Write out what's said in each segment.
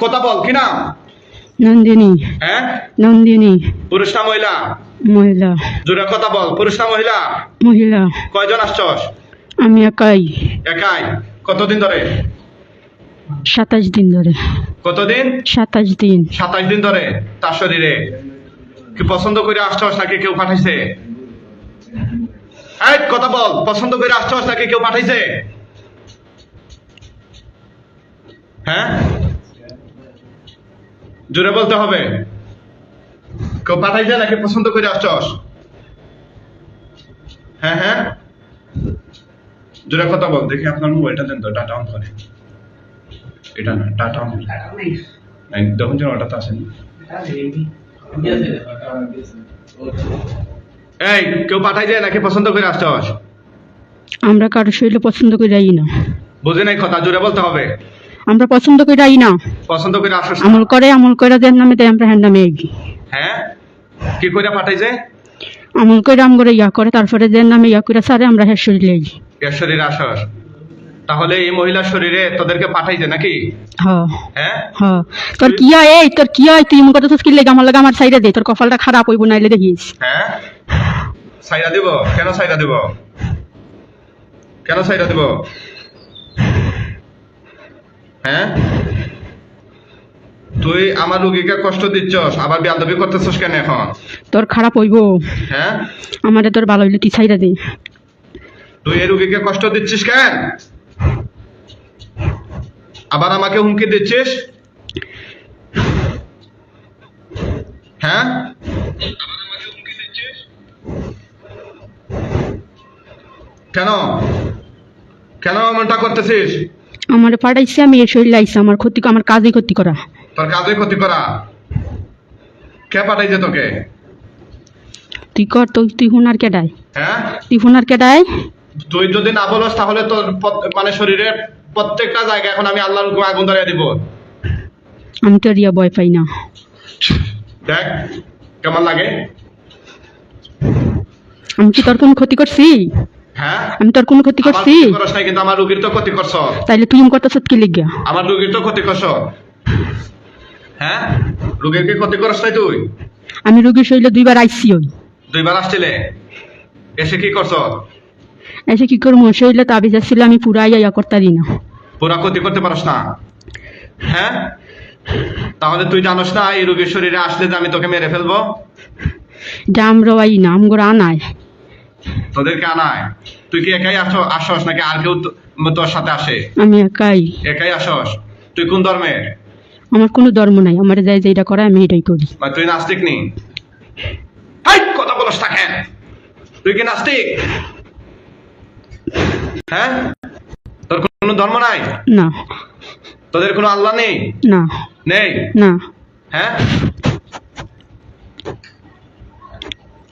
কথা বল কি নাম? নন্দিনী। হ্যাঁ? নন্দিনী। পুরুষ না মহিলা? মহিলা। জোরে কথা বল পুরুষ না মহিলা? মহিলা। কয়জন আসছস? আমি একাই। একাই। কতদিন ধরে? সাতাশ দিন ধরে। কতদিন? সাতাশ দিন। সাতাশ দিন ধরে। তার শরীরে কি পছন্দ করে আসছস নাকি কেউ পাঠাইছে? এই কথা বল পছন্দ করে আসছস নাকি কেউ পাঠাইছে? হ্যাঁ? জোরে বলতে হবে। কেউ পাঠাইছে নাকি? পছন্দ করে আসছস? হ্যাঁ হ্যাঁ। জোরে কথা বল দেখি আপনার মোবাইলটা দেন তো ডাটা অন করে। এটা না ডাটা অন দেখুন যেন ওটাতে আসেনি এই কেউ পাঠাই যায় নাকি? পছন্দ করে আসতে হস আমরা কারও শরীরে পছন্দ করে যাই না। বুঝে নাই কথা জোরে বলতে হবে। আমরা পছন্দ করে যাই না। পছন্দ করে আসস। আমল করে আমল করে যার নামে দেয় আমরা হ্যাঁ নামে হ্যাঁ? কি করে পাঠাইছে? আমল করে আম করে ইয়া করে তারপরে যে নামে ইয়া করে সারে আমরা হ্যাঁ শরীরে এগি। এর শরীরে আসস তাহলে এই মহিলার শরীরে তোদেরকে পাঠাইছে নাকি? হ। হ্যাঁ? তোর কি হয় এই তোর কি হয় তুই কথা তো কি লেগে আমার লাগে আমার সাইডে দে তোর কপালটা খারাপ হইব নাইলে দেখিস। হ্যাঁ? সাইরা দিব? কেন সাইরা দিব? কেন সাইরা দিব? হ্যাঁ? তুই আমার রুগীকে কষ্ট দিচ্ছস আবার বিয়াদবি করতেছস কেন এখন? তোর খারাপ হইব। হ্যাঁ? আমাদের তোর ভালো হইলে তুই সাইডে দে। তুই এই রুগীকে কষ্ট দিচ্ছিস কেন? আবার আমাকে হুমকি দিচ্ছিস? হ্যাঁ? কেন? কেন এমনটা করতেছিস? আমার পাঠাইছে আমি এই শরীরে আইসি আমার ক্ষতি আমার কাজে ক্ষতি করা। তোর কাজে ক্ষতি করা? কে পাঠাইছে তোকে? তুই কর তুই তুই হুনার কেডাই? হ্যাঁ? তুই হুনার কেডাই? তুই যদি না বলস তাহলে তোর মানে শরীরের প্রত্যেকটা জায়গা এখন আমি আল্লাহর হুকুমে আগুন ধরিয়ে দিব। আমি তো রিয়া ভয় পাই না। দেখ কেমন লাগে? আমি কি তোর কোনো ক্ষতি করছি? হ্যাঁ? আমি তোর কোনো ক্ষতি করছি। কিন্তু আমার রুগীর তো ক্ষতি করছ। তাইলে তুই এমন কথা কি লিখিয়া আমার রুগীর তো ক্ষতি করছ। হ্যাঁ? রুগীর কি ক্ষতি করস নাই তুই? আমি রোগীর শরীরে দুইবার আইসি ওই। দুইবার আসছিলে? এসে কি করছ? এসে কি করব? শরীরে তাবিজ আসছিল আমি পুরা ইয়া করতারি না। পুরা ক্ষতি করতে পারস না। হ্যাঁ? তাহলে তুই জানোস না এই রোগীর শরীরে আসলে যে আমি তোকে মেরে ফেলব? জাম রওয়াই নাম আমগোর আনায় তোদেরকে আনায়। তুই কি একাই আসো আসস নাকি আর কেউ তোর সাথে আসে? আমি একাই। একাই আসস? তুই কোন ধর্মের আমার কোনো ধর্ম নাই। আমার যাই যেটা করে আমি এটাই করি। মানে তুই নাস্তিক নি? হাই কথা বলস কেন? তুই কি নাস্তিক? হ্যাঁ? তোর কোনো ধর্ম নাই? না। তোদের কোনো আল্লাহ নেই? না। নেই? না। হ্যাঁ?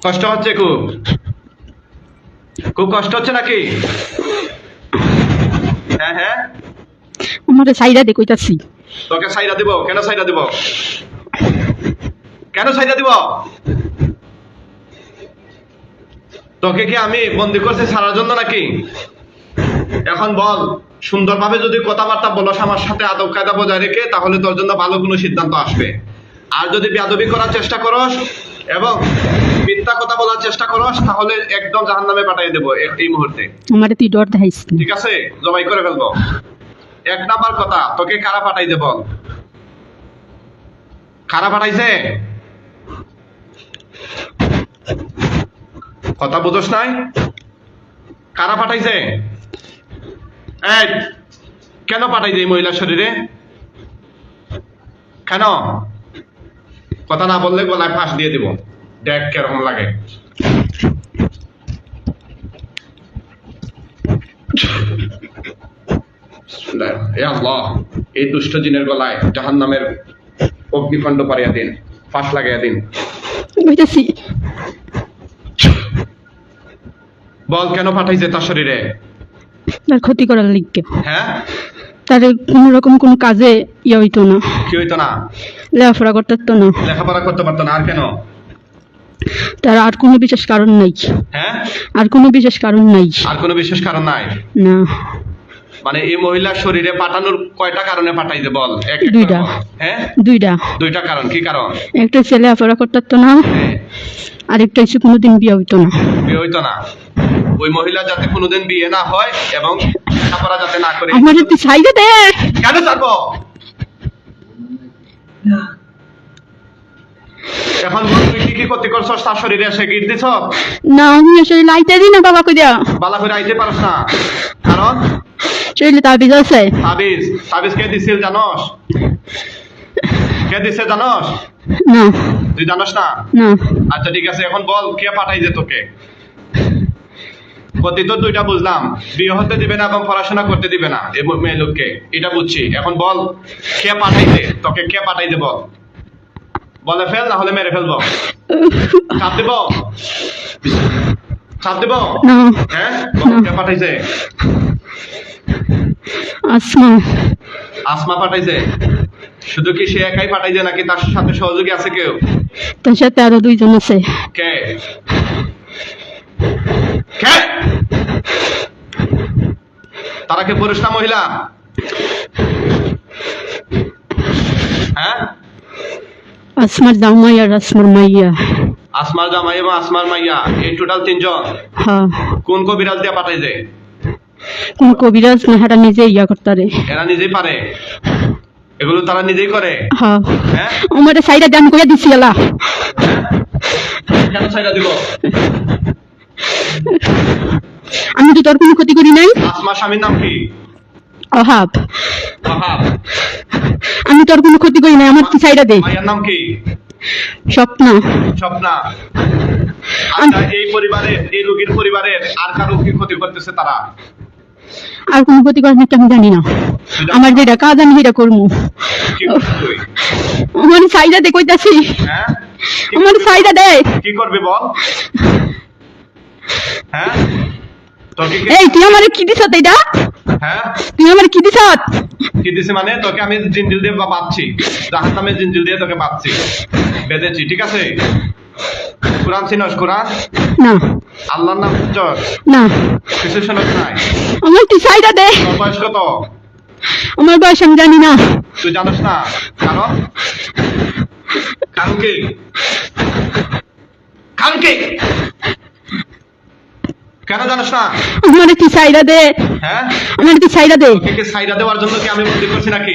কষ্ট হচ্ছে খুব। খুব কষ্ট হচ্ছে নাকি? হ্যাঁ হ্যাঁ। আমার সাইডা দে কইতাছি। তোকে সাইরা দিব কেন সাইরা দিব? কেন সাইরা দিব? তোকে কি আমি বন্দি করছি সারার জন্য নাকি? এখন বল সুন্দরভাবে যদি কথাবার্তা বলস আমার সাথে আদব কায়দা বজায় রেখে তাহলে তোর জন্য ভালো কোনো সিদ্ধান্ত আসবে। আর যদি বেয়াদবি করার চেষ্টা করস এবং মিথ্যা কথা বলার চেষ্টা করস তাহলে একদম জাহান নামে পাঠিয়ে দেবো এই মুহূর্তে। আমার তুই ডর দেখাইস ঠিক আছে? জবাই করে ফেলব। এক নাম্বার কথা তোকে কারা পাঠাইছে বল কারা পাঠাইছে? কথা বুঝোস নাই? কারা পাঠাইছে? এই কেন পাঠাইছে এই মহিলার শরীরে? কেন? কথা না বললে গলায় ফাঁস দিয়ে দিব। দেখ কেরকম লাগে। আল্লাহ এই দুষ্ট জিনের গলায় জাহান নামের অগ্নিকাণ্ড পারিয়া দিন ফাঁস লাগাইয়া দিন। বল কেন পাঠাইছে তার শরীরে? তার ক্ষতি করার লিখকে হ্যাঁ? তার কোনো রকম কোনো কাজে ইয়ে হইতো না। কি হইতো না? লেখাপড়া করতে না। লেখাপড়া করতে পারতো না আর কেন? তার আর কোনো বিশেষ কারণ নাই। হ্যাঁ? আর কোনো বিশেষ কারণ নাই। আর কোনো বিশেষ কারণ নাই? না। মানে এই মহিলার শরীরে পাঠানোর কয়টা কারণে পাঠাইতে বল? দুইটা। হ্যাঁ? দুইটা। দুইটা কারণ কি কারণ? একটা ছেলে আফারা করতে না হ্যাঁ, আর একটা হচ্ছে কোনোদিন বিয়ে হইতো না। বিয়ে হইতো না। ওই মহিলা যাতে কোনোদিন বিয়ে না হয় এবং লেখাপড়া যাতে না করে আমার তুই সাইডে দে কেন থাকব এখন তুই কি কি করতে করছস? তার শরীরে এসে গিট দিছ? না আমি শরীর দিই না বাবা বালা করে আইতে পারস না। কারণ? শরীরে তাবিজ আছে। তাবিজ? তাবিজ কে দিছিল জানস? কে দিছে জানস? না। তুই জানস না? না। আচ্ছা ঠিক আছে এখন বল কে পাঠাইছে তোকে? ক্ষতি তো দুইটা বুঝলাম। বিয়ে হতে দিবে না এবং পড়াশোনা করতে দিবে না এই মেয়ে লোককে। এটা বুঝছি। এখন বল কে পাঠাইছে? তোকে কে পাঠাইছে বল? বলে ফেল না হলে মেরে ফেলব। চাপ দেব? চাপ দেব? হ্যাঁ? কে পাঠাইছে? আসমা। আসমা পাঠাইছে? শুধু কি সে একাই পাঠাইছে নাকি তার সাথে সহযোগী আছে কেউ? তার সাথে আরও দুইজন আছে। কে? কে? তারা কে পুরুষ না মহিলা? হ্যাঁ? আসমার জামাই আর আসমার মাইয়া আসমার জামাই এবং আসমার মাইয়া এই টোটাল তিনজন। হ্যাঁ। কোন কবিরাজ দিয়ে পাঠাইছে কোন কবিরাজ না হারা নিজে ইয়া করতারে এরা নিজেই পারে? এগুলো তারা নিজেই করে? হ্যাঁ। হ্যাঁ? আমার সাইডে দাম করে দিছি এলা কেন দিব? আমি তো তোর কোনো ক্ষতি করি নাই। আসমার স্বামীর নাম কি? অভাব ওয়াহাব আমি তোর কোনো ক্ষতি করি নাই আমার তুই সাইডে দে। নাম কি? স্বপ্ন। স্বপ্না। আচ্ছা এই পরিবারের এই রোগীর পরিবারের আর কারও কি ক্ষতি করতেছে তারা? আর কোনো ক্ষতি করার নাকি আমি জানি না। আমার যেটা কাজ আমি সেটা করব। কি আমার সাইডে দে কইতাছি। হ্যাঁ? কি- আমার সাইডে দে। কি করবি বল? হ্যাঁ? এই তুই আমার কি দিছ এটা হ্যাঁ? তুই আমার কি দিছ? কি দিছি মানে? তোকে আমি জিঞ্জিল দিয়ে বা- বাঁধছি। জাহান নামে জিঞ্জিল দিয়ে তোকে বাঁধছি। বেঁধেছি ঠিক আছে? কোরআন চিনস কোরআন? না। আল্লাহর নাম চস না। কিছু শোনস নাই? আমার তুই সাইডে দে। তোর বয়স কত? আমার বয়স আমি জানি না। তুই জানিস না? কারণ? কারণ কি? কারণ কি? কেন জানিস না? আমার সাইডে দে। হ্যাঁ? আমার সাইডে দে। তোকে কি সাইডা দেওয়ার জন্য কি আমি বন্দি করছি নাকি?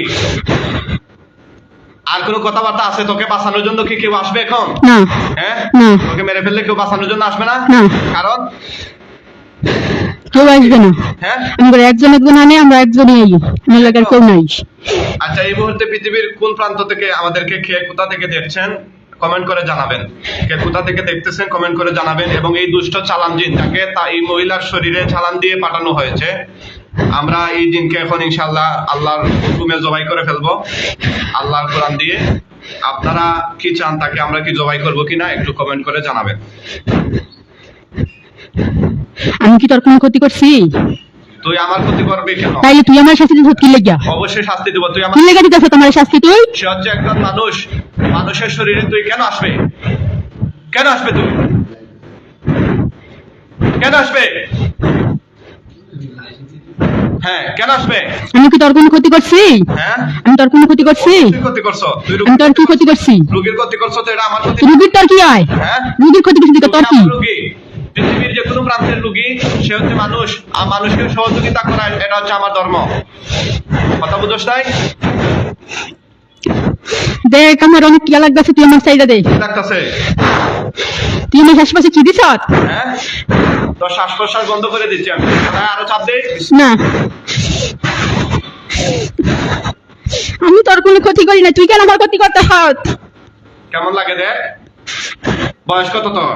আর কোনো কথাবার্তা আছে তোকে বাঁচানোর জন্য কি কেউ আসবে এখন? না। হ্যাঁ? তোকে মেরে ফেললে কেউ বাঁচানোর জন্য আসবে না? না। কারণ? কেউ আসবে না। হ্যাঁ? আমরা একজন একজন আনে আমরা একজনই আই আমার কেউ নাই। আচ্ছা এই মুহূর্তে পৃথিবীর কোন প্রান্ত থেকে আমাদেরকে খেয়ে কোথা থেকে দেখছেন? কমেন্ট করে জানাবেন। কে কোথা থেকে দেখতেছেন কমেন্ট করে জানাবেন এবং এই দুষ্ট চালান জিন, তাকে তা এই মহিলার শরীরে চালান দিয়ে পাঠানো হয়েছে। আমরা এই জিনকে এখন ইনশাল্লাহ আল্লাহর হুকুমে জবাই করে ফেলব। আল্লাহর কোরআন দিয়ে। আপনারা কি চান তাকে আমরা কি জবাই করব কিনা একটু কমেন্ট করে জানাবেন। আমি কি তোর কোনো ক্ষতি করছি? তুই আমার ক্ষতি করবি কেন? তাইলে তুই আমার শাস্তি দিছ কি অবশ্যই শাস্তি দেবো তুই আমার কি লেগে দিতেছ তোমার শাস্তি তুই? সে হচ্ছে একজন মানুষ। মানুষের শরীরে তুই কেন আসবে? কেন আসবে তুই? কেন আসবে? হ্যাঁ কেন আসবে? আমি কি তোর কোনো ক্ষতি করছি? হ্যাঁ? আমি তোর কোনো ক্ষতি করছি? ক্ষতি করছ। তুই আমি তোর কি ক্ষতি করছি? রুগীর ক্ষতি করছ তো এটা আমার ক্ষতি রুগীর তোর কি হয়? হ্যাঁ? রুগীর ক্ষতি করছি তোর কি? রুগী? প্রান্তের রুগী সে হচ্ছে মানুষ। আর মানুষকে সহযোগিতা করা এটা হচ্ছে আমার ধর্ম। কথা বুঝোস নাই? দেখ আমার অনেক কিয়া লাগতেছে তুই আমার সাইডে দে। লাগতেছে? তুই আমার আশেপাশে কি দিছ? হ্যাঁ? শ্বাস প্রশ্বাস বন্ধ করে দিচ্ছি আমি। হ্যাঁ, আরও চাপ দে। না। আমি তোর কোনো ক্ষতি করি না তুই কেন আমার ক্ষতি করতে হাত কেমন লাগে দেখ বয়স কত তোর?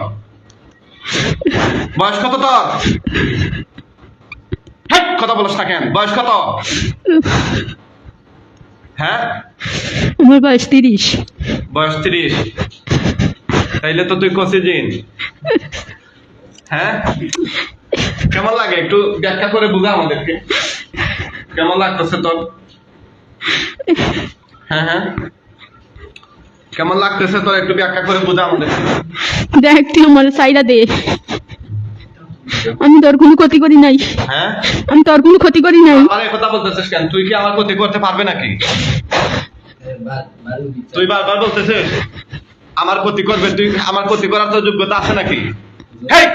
বয়স কত তোর? কথা বলছ না কেন? বয়স কত? হ্যাঁ? আমার বয়স তিরিশ। বয়স তিরিশ। তাইলে তো তুই কষি দিন হ্যাঁ? কেমন লাগে? একটু ব্যাখ্যা করে বুঝা আমাদেরকে। কেমন লাগতেছে তোর? হ্যাঁ হ্যাঁ? কেমন লাগতেছে তোর একটু ব্যাখ্যা করে বুঝা আমাদেরকে দেখ তুই আমার সাইডে দে। আমি তোর কোনো ক্ষতি করি নাই। হ্যাঁ? আমি তোর কোনো ক্ষতি করি নাই। আমার এই কথা বলতেছিস কেন? তুই কি আমার ক্ষতি করতে পারবে নাকি? তুই বারবার বলতেছিস আমার ক্ষতি করবে তুই আমার ক্ষতি করার তো যোগ্যতা আছে নাকি? হেই!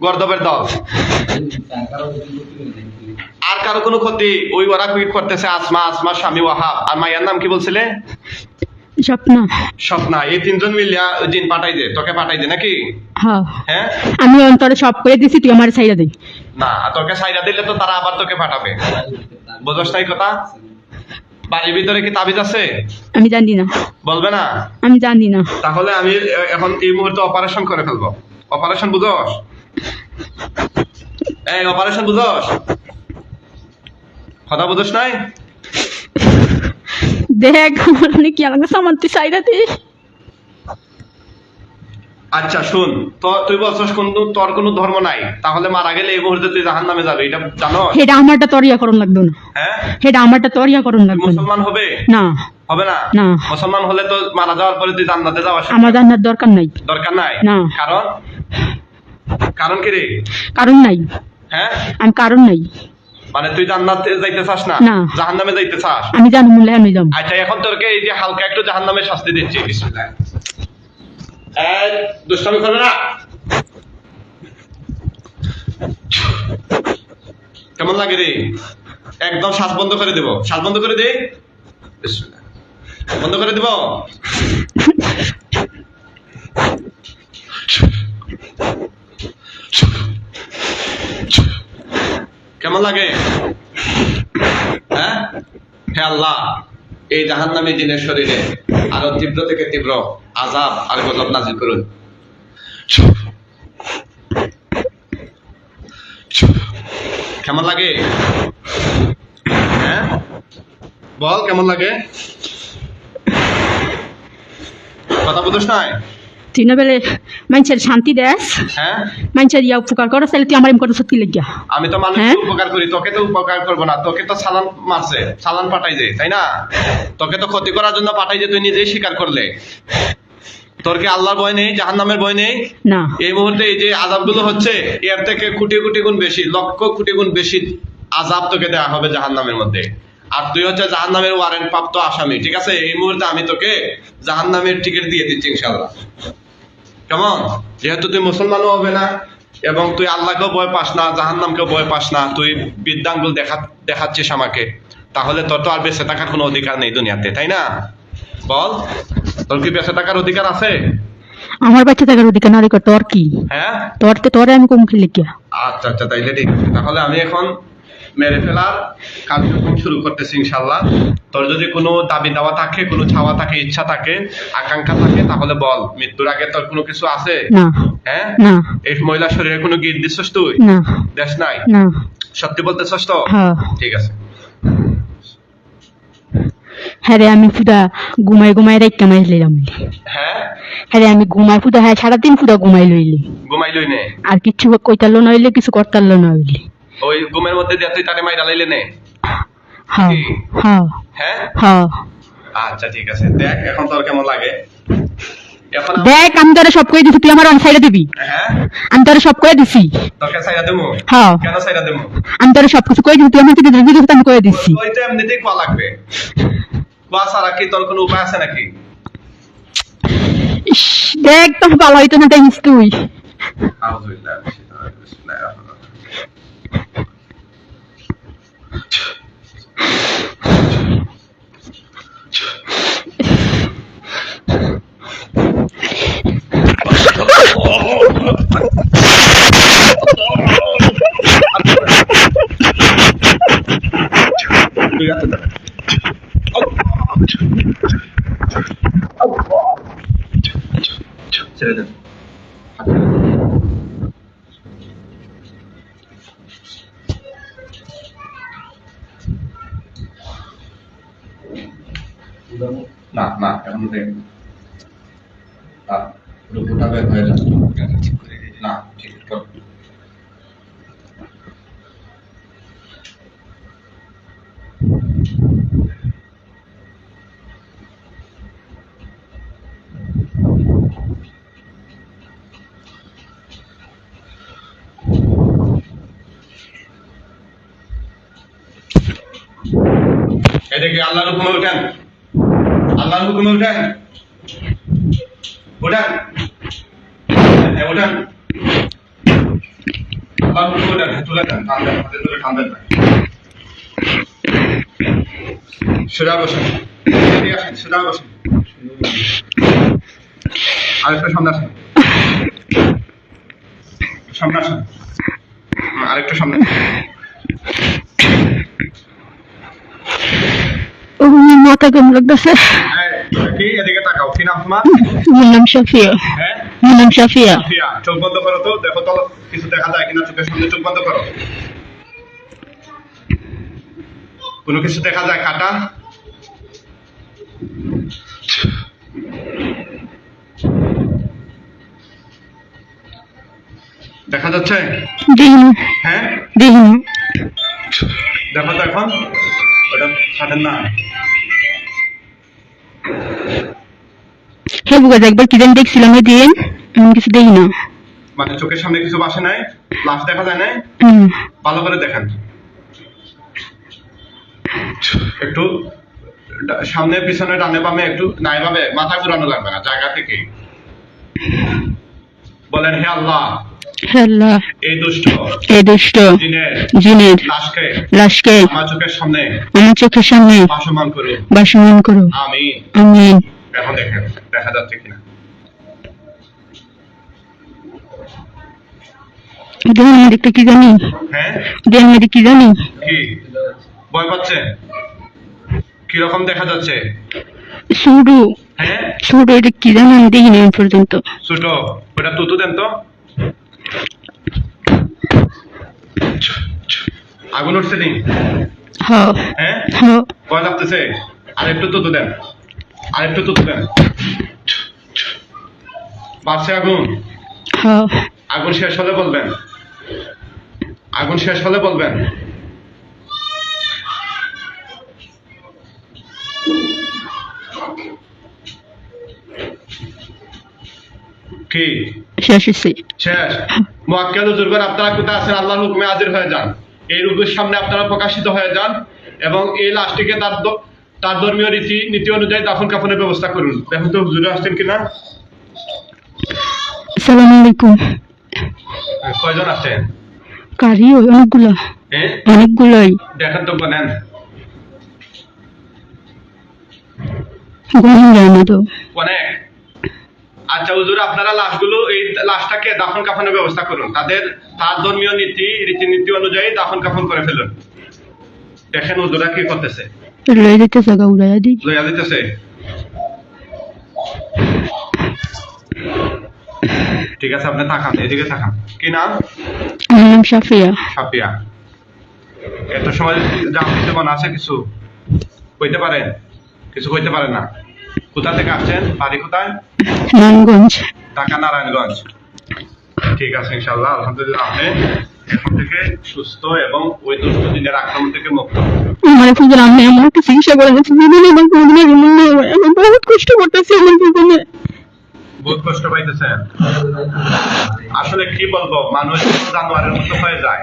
গর্দবের দল। আর কারও কোনো ক্ষতি? ওই ওরা কি করতেছে আসমা আসমা স্বামী ওয়াহাব। আর মাইয়ার নাম কি বলছিলে? স্বপ্ন। স্বপ্না এই তিনজন মিলিয়া জিন পাঠাই দে তোকে পাঠাই দে নাকি? হ্যাঁ। হ্যাঁ? আমি অন্তরে সব করে দিছি তুই আমার সাইডে দে। না তোকে সাইডা দিলে তো তারা আবার তোকে পাঠাবে। বোঝস নাই কথা? বাড়ির ভিতরে কি তাবিজ আছে? আমি জানি না। বলবে না? আমি জানি না। তাহলে আমি এখন এই মুহূর্তে অপারেশন করে ফেলব। অপারেশন বুঝোস? এই অপারেশন বুঝোস? কথা বুঝোস নাই? দেখ কি দে। আচ্ছা শুন তুই বলছিস কোন তোর কোনো ধর্ম নাই তাহলে মারা গেলে এই মুহূর্তে তুই জাহান নামে যাবে এটা জানো সেটা আমারটা তরিয়া করণ লাগতো না। হ্যাঁ? সেটা আমারটা তরিয়া করণ না। মুসলমান হবে? না। হবে না? না। মুসলমান হলে তো মারা যাওয়ার পরে তুই জান্নাতে যাওয়া আমার জানার দরকার নাই। দরকার নাই? না। কারণ? কারণ কি রে? কারণ নাই। হ্যাঁ? আমি কারণ নাই। মানে তুই জান্নাতে যাইতে চাস না। জাহান্নামে যাইতে চাস? আমি জানি মূল্যে আমি যাব। আচ্ছা এখন তোরকে এই যে হালকা একটু জাহান্নামের শাস্তি দিচ্ছি বিসমিল্লাহ। এই দুষ্টামি করবে না। কেমন লাগে রে? একদম শ্বাস বন্ধ করে দেব। শ্বাস বন্ধ করে দে। বন্ধ করে দেব? কেমন লাগে? হ্যাঁ? হে আল্লাহ, এই জাহান নামে জিনের শরীরে আরও তীব্র থেকে তীব্র আজাব আর গজব নাজিল করুন। কেমন লাগে? হ্যাঁ? বল, কেমন লাগে? কথা বুঝোস নাই? তুই মানুষের শান্তি দেস হ্যাঁ? মানুষের ইয়া উপকার করো তাহলে তুই আমার এম সত্যি লেগিয়া। আমি তো মানুষকে হ্যাঁ? উপকার করি তোকে তো উপকার করব না তোকে তো সালান মারছে সালান পাঠাই দে তাই না? তোকে তো ক্ষতি করার জন্য পাঠাই দে তুই নিজেই স্বীকার করলে। তোর কি আল্লাহর ভয় নেই জাহান্নামের ভয় নেই? না। এই মুহূর্তে এই যে আজাবগুলো হচ্ছে এর থেকে কোটি কোটি গুণ বেশি লক্ষ কোটি গুণ বেশি আজাব তোকে দেওয়া হবে জাহান্নামের মধ্যে। আর তুই হচ্ছে জাহান্নামের ওয়ারেন্ট প্রাপ্ত আসামি ঠিক আছে? এই মুহূর্তে আমি তোকে জাহান্নামের টিকিট দিয়ে দিচ্ছি ইনশাল্লাহ কেমন? যেহেতু তুই মুসলমানও হবে না এবং তুই আল্লাহকেও ভয় পাস না জাহান্নামকেও ভয় পাস না তুই বিদ্যাঙ্গুল দেখা দেখাচ্ছিস আমাকে তাহলে তোর তো আর বেঁচে থাকার কোনো অধিকার নেই দুনিয়াতে তাই না? বল তোর কি বেঁচে থাকার অধিকার আছে? আমার বাচ্চা থাকার অধিকার না তোর কি? হ্যাঁ? তোর তোরে আমি কম খেলে আচ্ছা আচ্ছা তাইলে ঠিক তাহলে আমি এখন মেরে ফেলার কার্যক্রম শুরু করতেছি ইনশাল্লাহ তোর যদি কোনো দাবি দাওয়া থাকে কোনো চাওয়া থাকে ইচ্ছা থাকে আকাঙ্ক্ষা থাকে তাহলে বল মৃত্যুর আগে তোর কোনো কিছু আছে? হ্যাঁ? এই মহিলা শরীরে কোনো গিট দিচ্ছিস তুই? দেশ নাই? সত্যি বলতেছস তো? হ্যাঁ। ঠিক আছে। হ্যাঁ রে আমি পুরা ঘুমাই ঘুমাই রাইকা মাই লইলাম হ্যাঁ? হ্যাঁ রে আমি ঘুমাই পুরা হ্যাঁ সারাদিন পুরা ঘুমাই লইলি। ঘুমাই লই নে। আর কিছু কইতালো না হইলে কিছু করতালো না হইলে। ওই ঘুমের মধ্যে দিয়ে তুই তারে মাইরা লাইলে নে। হ্যাঁ? হ্যাঁ। হ্যাঁ? আচ্ছা ঠিক আছে। দেখ এখন তোর কেমন লাগে। দেখ আমি তোরা সব করে দিছি তুই আমার অন সাইডে দিবি। হ্যাঁ? আমি তোরা সব করে দিছি। তোকে সাইরা দেবো হ্যাঁ। কেন সাইরা দেবো আমি তোরা সব কিছু করে দিছি তুই আমার থেকে দিবি আমি করে দিছি। ওই তো এমনিতেই কোয়া লাগবে। কোয়া কি তোর কোনো উপায় আছে নাকি? দেখ তো ভালো হইতো না দেখিস তুই। আউযুবিল্লাহি 쟤는 কারণে রূপটা বের হয়ে না ঠিক কর। আল্লাহর কেন আল্লাহর হুকুমে উঠেন। উঠেন। এ, উঠেন। হুকুমে উঠেন। তুলে দেন। হাতে তুলে টান দেন। সোজা বসেন। আসেন সোজা আরেকটা সামনে আসেন। সামনে আসেন। আরেকটা সামনে ও আমার মাথা কেমন লাগতেছে সাফিয়া। হ্যাঁ? সাফিয়া। চোখ বন্ধ করো তো। দেখো তো কিছু দেখা যায় কিনা চোখের সামনে চোখ বন্ধ করো। কোনো কিছু দেখা যায় কাটা? দেখা যাচ্ছে? হ্যাঁ? দেখি তো এখন। ওটা ছাড়েন না। হ্যাঁ বুকা একবার কি জানি দেখছিলাম ওই দিন আমি কিছু দেখি না। মানে চোখের সামনে কিছু বাসে নাই? লাশ দেখা যায় না হুম। ভালো করে দেখেন। একটু সামনে পিছনে ডানে বামে একটু নাই ভাবে মাথা ঘুরানো লাগবে না জায়গা থেকে বলেন হে আল্লাহ এই দুষ্ট এই দুষ্ট দিনের জিনের লাশকে লাশকে আমার চোখের সামনে আমার চোখের সামনে ভাসমান করুন। বাসমান করো। আমি আমি এখন দেখেন দেখা যাচ্ছে কিনা। দেহ মেদিকটা কি জানি? হ্যাঁ? দেহ মেদিক কি জানি? কি? ভয় পাচ্ছে? কীরকম দেখা যাচ্ছে? সুডু। হ্যাঁ? সুডু এটা কি জানি? আমি দেখিনি পর্যন্ত। ছোট ওটা তুতু দেন তো। আগুন উঠছে নি? হ হ্যাঁ। ভয় লাগতেছে। আর একটু তুতু দেন। আর একটু তুতু দেন। বাড়ছে আগুন। আগুন শেষ হলে বলবেন। আগুন শেষ হলে বলবেন। কি? শেষ শেষ? মোয়াক্কেল হুজুরগণ আপনারা কোথায় আছেন? আল্লাহর হুকুমে হাজির হয়ে যান। এই রোগের সামনে আপনারা প্রকাশিত হয়ে যান এবং এই লাশটিকে তার তার ধর্মীয় রীতি নীতি অনুযায়ী দাফন কাফনের ব্যবস্থা করুন। দেখুন তো হুজুরে আসছেন কিনা? আসসালামু আলাইকুম। কয়জন আছেন? কারি অনেকগুলা। হ্যাঁ দেখেন তো নেন গহীন যায় না তো। অনেক। আচ্ছা হুজুর আপনারা লাশগুলো এই লাশটাকে দাফন কাফনের ব্যবস্থা করুন। তাদের তার ধর্মীয় নীতি রীতিনীতি অনুযায়ী দাফন কাফন করে ফেলুন। দেখেন হুজুরা কি করতেছে। লয়ে উড়াইয়া লইয়া দিতেছে ঠিক আছে আপনি এদিকে কি নাম আমার নাম সাফিয়া সাপিয়া এত সময় জাম দিতে মনে আছে কিছু কইতে পারেন কিছু কইতে পারেন না কোথা থেকে আসছেন বাড়ি কোথায় নারায়ণগঞ্জ ঢাকা নারায়ণগঞ্জ ঠিক আছে ইনশাল্লাহ আলহামদুলিল্লাহ আপনি এখন থেকে সুস্থ এবং ওই দুষ্ট দিনের আক্রমণ থেকে মুক্ত। আমার ফুজন আমি চিকিৎসা করে জীবনে আমার কোনোদিন মনে বহুত কষ্ট করতেছি আমার জীবনে। বহুত কষ্ট পাইতেছেন। আসলে কি বলব মানুষ জানোয়ারের মতো হয়ে যায়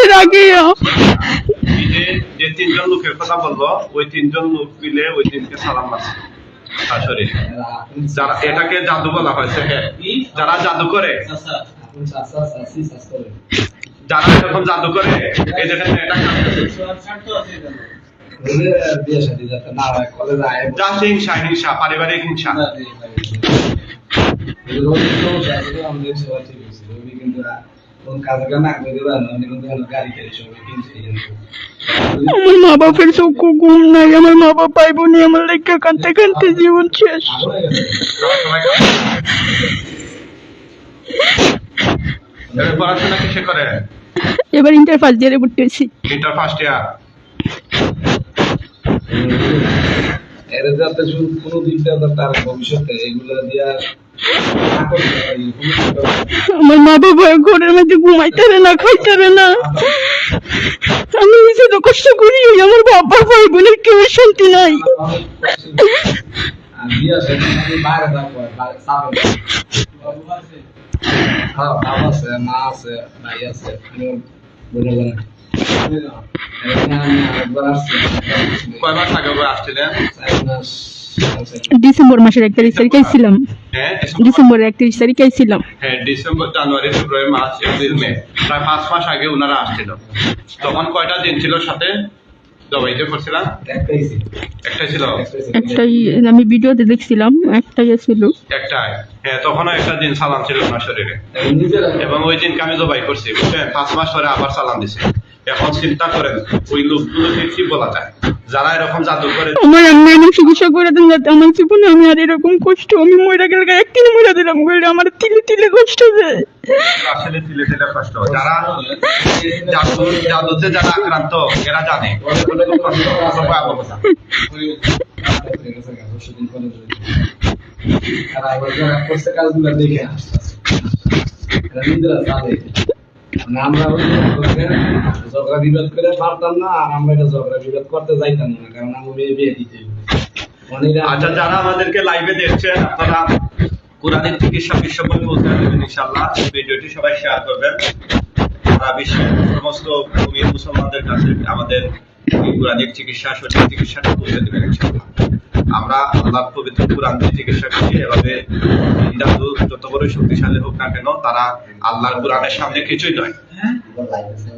এর আগে যে তিনজন লোকের কথা বলব ওই তিনজন লোক মিলে ওই দিনকে সালাম আছে আসলে যারা এটাকে জাদু বলা হয়েছে হ্যাঁ যারা জাদু করে যারা এরকম জাদু করে এই দেখেন এটা পারিবারিক হিংসা। আমার মা বাপের চোখ ঘুম নাই আমার মা বাপ পাইব নি আমার লেখা কানতে কানতে জীবন শেষ। এবার পড়াশোনা কিসে করে? এবার ইন্টার ফার্স্ট ইয়ারে ভর্তি হয়েছি। ইন্টার ফার্স্ট ইয়ার এরা যাতে শুধু কোনো দিকটা তার ভবিষ্যতে এগুলো দিয়া আমার মা বাবা ঘরের মধ্যে ঘুমাইতে পারে না খাইতে পারে না। আমি নিজে তো কষ্ট করি আমার বাবা ভাই বোনের কেউ শান্তি নাই। আর বিয়ে আমি বাইরে থাকব, আছে, মা আছে, ভাই আছে, বোঝা যায় আসছিলেন ডিসেম্বর মাসের একত্রিশ তারিখ আইছিলাম। হ্যাঁ ডিসেম্বরের একত্রিশ তারিখ আইছিলাম। হ্যাঁ December January February March April May. প্রায় পাঁচ মাস আগে ওনারা আসছিল। তখন কয়টা দিন ছিল সাথে? জবাইতে করছিলাম একটাই ছিল। একটা ছিল? একটাই আমি ভিডিওতে দেখছিলাম একটাই ছিল। একটাই? হ্যাঁ তখনও একটা দিন সালাম ছিল ওনার শরীরে। এবং ওই দিনকে আমি জবাই করছি বুঝছেন? পাঁচ মাস পরে আবার সালাম দিছে। এখন চিন্তা করেন ওই লোকগুলোকে কি বলা যায়? যারা এরকম জাদু করে আমার আম্মা এমন চিকিৎসা করে দেন যাতে আমার জীবনে আমি আর এরকম কষ্ট আমি মরে গেলে একদিন মরে দিলাম বলে আমার তিলে তিলে কষ্ট যায় আসলে তিলে তিলে কষ্ট। যারা জাদু জাদুতে যারা আক্রান্ত এরা জানে। আর আবার যারা করছে কাজগুলো দেখে এরা নিজেরা জানে। আচ্ছা আমাদেরকে দেখছেন কোরআনের চিকিৎসা সবাই শেয়ার করবেন। বিশ্বের সমস্ত মুসলমানদের কাছে আমাদের এই চিকিৎসা, সঠিক চিকিৎসাটা পৌঁছে দেবেন ইনশাল্লাহ আমরা আল্লাহ পবিত্র কোরআন দিয়ে চিকিৎসা করি এভাবে হিন্দু যত বড় শক্তিশালী হোক না কেন, তারা আল্লাহর কোরআনের সামনে কিছুই নয়। আছে